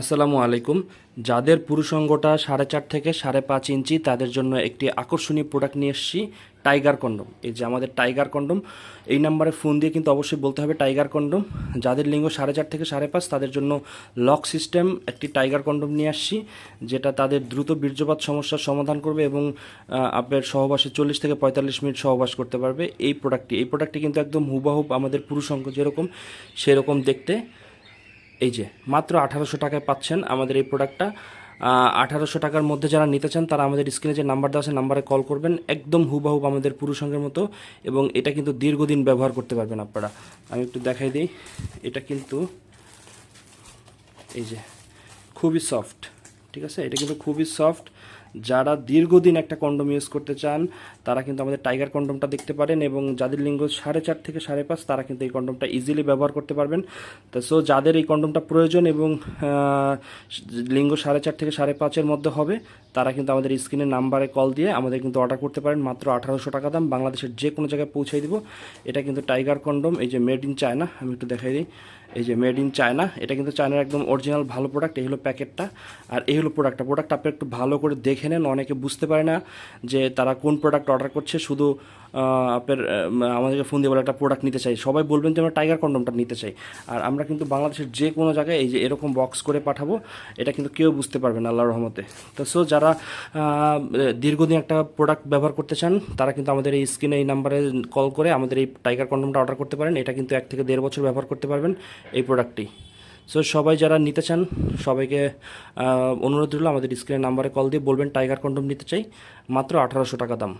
আসসালামু আলাইকুম। যাদের পুরুষঙ্গটা সাড়ে চার থেকে সাড়ে পাঁচ ইঞ্চি, তাদের জন্য একটি আকর্ষণীয় প্রোডাক্ট নিয়ে এসেছি টাইগার কন্ডম এই যে আমাদের টাইগার কন্ডম এই নাম্বারে ফোন দিয়ে কিন্তু অবশ্যই বলতে হবে টাইগার কন্ডম যাদের লিঙ্গ সাড়ে চার থেকে সাড়ে পাঁচ, তাদের জন্য লক সিস্টেম একটি টাইগার কন্ডম নিয়ে আসছি, যেটা তাদের দ্রুত বীর্যপাত সমস্যার সমাধান করবে এবং আপনার সহবাসে চল্লিশ থেকে পঁয়তাল্লিশ মিনিট সহবাস করতে পারবে। এই প্রোডাক্টটি এই প্রোডাক্টটি কিন্তু একদম হুবাহুব আমাদের পুরুষঙ্গ যেরকম, সেরকম দেখতে। এই যে, মাত্র আঠারোশো টাকায় পাচ্ছেন আমাদের এই প্রোডাক্টটা আঠারোশো টাকার মধ্যে যারা নিতে চান, তারা আমাদের স্ক্রিনে যে নাম্বার দেওয়া আছে নাম্বারে কল করবেন। একদম হুবাহুব আমাদের পুরুষঙ্গের মতো এবং এটা কিন্তু দীর্ঘদিন ব্যবহার করতে পারবেন আপনারা। আমি একটু দেখাই দিই। এটা কিন্তু এই যে, খুবই সফট ঠিক আছে? এটা কিন্তু খুবই সফট যারা দীর্ঘদিন একটা কন্ডম ইউজ করতে চান, তারা কিন্তু আমাদের টাইগার কন্ডমটা দেখতে পারেন এবং যাদের লিঙ্গ সাড়ে চার থেকে সাড়ে পাঁচ, তারা কিন্তু এই কন্ডমটা ইজিলি ব্যবহার করতে পারবেন। তো সো যাদের এই কন্ডমটা প্রয়োজন এবং লিঙ্গ সাড়ে চার থেকে সাড়ে পাঁচের মধ্যে হবে, তারা কিন্তু আমাদের স্ক্রিনের নাম্বারে কল দিয়ে আমাদের কিন্তু অর্ডার করতে পারেন। মাত্র আঠারোশো টাকা দাম, বাংলাদেশের যে কোনো জায়গায় পৌঁছে দিব। এটা কিন্তু টাইগার কন্ডম এই যে মেড ইন চায়না আমি একটু দেখাই দিই। এই যে মেড ইন চায়না এটা কিন্তু চায়নার একদম অরিজিনাল ভালো প্রোডাক্ট এই হলো প্যাকেটটা আর এই হলো প্রোডাক্টটা প্রোডাক্ট আপনি একটু ভালো করে দেখে নেন, অনেকে বুঝতে পারে না যে তারা কোন প্রোডাক্ট অর্ডার করছে। শুধু আপনার আমাদেরকে ফোন দিয়ে বলে একটা প্রোডাক্ট নিতে চাই। সবাই বলবেন যে আমরা টাইগার কন্ডমটা নিতে চাই। আর আমরা কিন্তু বাংলাদেশের যে কোনো জায়গায় এই যে এরকম বক্স করে পাঠাবো, এটা কিন্তু কেউ বুঝতে পারবে না আল্লাহর রহমতে। তো সো যারা দীর্ঘদিন একটা প্রোডাক্ট ব্যবহার করতে চান, তারা কিন্তু আমাদের এই স্ক্রিনে এই নাম্বারে কল করে আমাদের এই টাইগার কন্ডমটা অর্ডার করতে পারেন। এটা কিন্তু এক থেকে দেড় বছর ব্যবহার করতে পারবেন এই প্রোডাক্টটি সো সবাই যারা নিতে চান, সবাইকে অনুরোধ রইল আমাদের স্ক্রিনের নাম্বারে কল দিয়ে বলবেন টাইগার কন্ডম নিতে চাই, মাত্র আঠারোশো টাকা দাম।